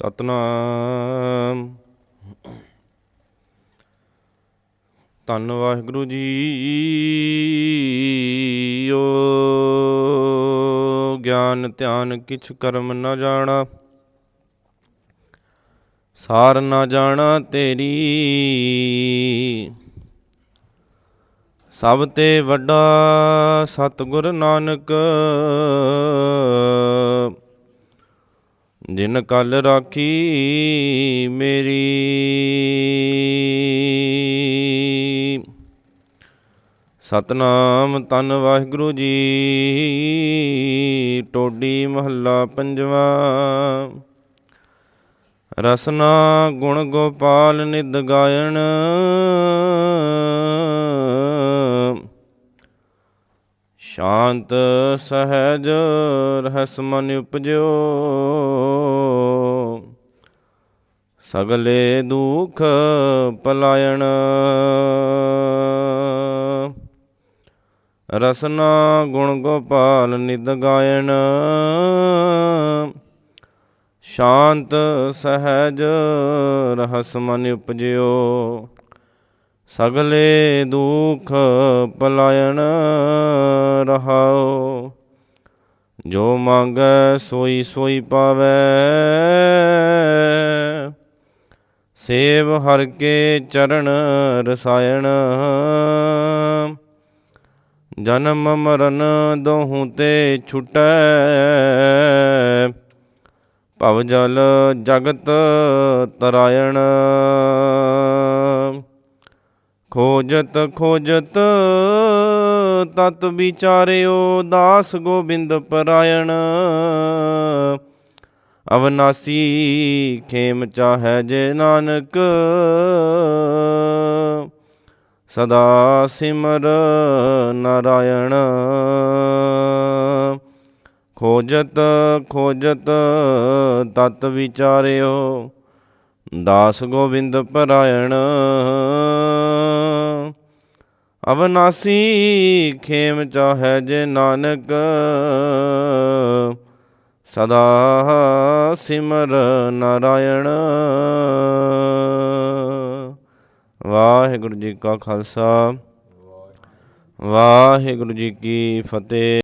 ਸਤਨਾਮ। ਧੰਨ ਵਾਹਿਗੁਰੂ ਜੀ ਓ। ਗਿਆਨ ਧਿਆਨ ਕਿਛ ਕਰਮ ਨ ਜਾਣਾ, ਸਾਰ ਨਾ ਜਾਣਾ ਤੇਰੀ। ਸਭ ਤੇ ਵੱਡਾ ਸਤਿਗੁਰ ਨਾਨਕ ਜਿਨ ਕਲ ਰਾਖੀ ਮੇਰੀ। ਸਤਨਾਮ ਤਨ ਵਾਹਿਗੁਰੂ ਜੀ, ਟੋਡੀ ਮਹੱਲਾ ਪੰਜਵਾ। ਰਸਨਾ ਗੁਣ ਗੋਪਾਲ ਨਿਦ ਗਾਇਣ। ਸ਼ਾਂਤ ਸਹਿਜ ਰਹਿਸ ਮਨ ਉਪਜਿਓ। ਸਗਲੇ ਦੁਖ ਪਲਾਇਣ। ਰਸਨਾ ਗੁਣ ਗੋਪਾਲ ਨਿਦ ਗਾਇਣ। ਸ਼ਾਂਤ ਸਹਿਜ ਰਹਿਸ ਮਨ ਉਪਜਿਓ। ਸਗਲੇ ਦੁਖ ਪਲਾਇਣ ਰਹਾਓ। ਜੋ ਮੰਗੈ ਸੋਈ ਸੋਈ ਪਾਵੈ। ਸੇਵ ਹਰ ਕੇ ਚਰਨ ਰਸਾਇਣ। ਜਨਮ ਮਰਨ ਦੋਹੂ ਤੇ ਛੁਟੈ। ਭਵ ਜਲ ਜਗਤ ਤਰਾਇਣ। ਖੋਜਤ ਖੋਜਤ ਤਤ ਵਿਚਾਰਿਓ ਦਾਸ ਗੋਬਿੰਦ ਪਰਾਇਣ। ਅਵਨਾਸੀ ਖੇਮ ਚਾਹੈ ਜੇ ਨਾਨਕ। ਸਦਾ ਸਿਮਰ ਨਾਰਾਇਣ। ਖੋਜਤ ਖੋਜਤ ਤਤ ਵਿਚਾਰਿਓ, ਦਾਸ ਗੋਬਿੰਦ ਪਰਾਇਣ। ਅਵਨਾਸੀ ਖੇਮ ਚਾਹੈ ਜੇ ਨਾਨਕ। ਸਦਾ ਸਿਮਰ ਨਾਰਾਇਣ। ਵਾਹਿਗੁਰੂ ਜੀ ਕਾ ਖਾਲਸਾ। ਵਾਹਿਗੁਰੂ ਜੀ ਕੀ ਫਤਿਹ।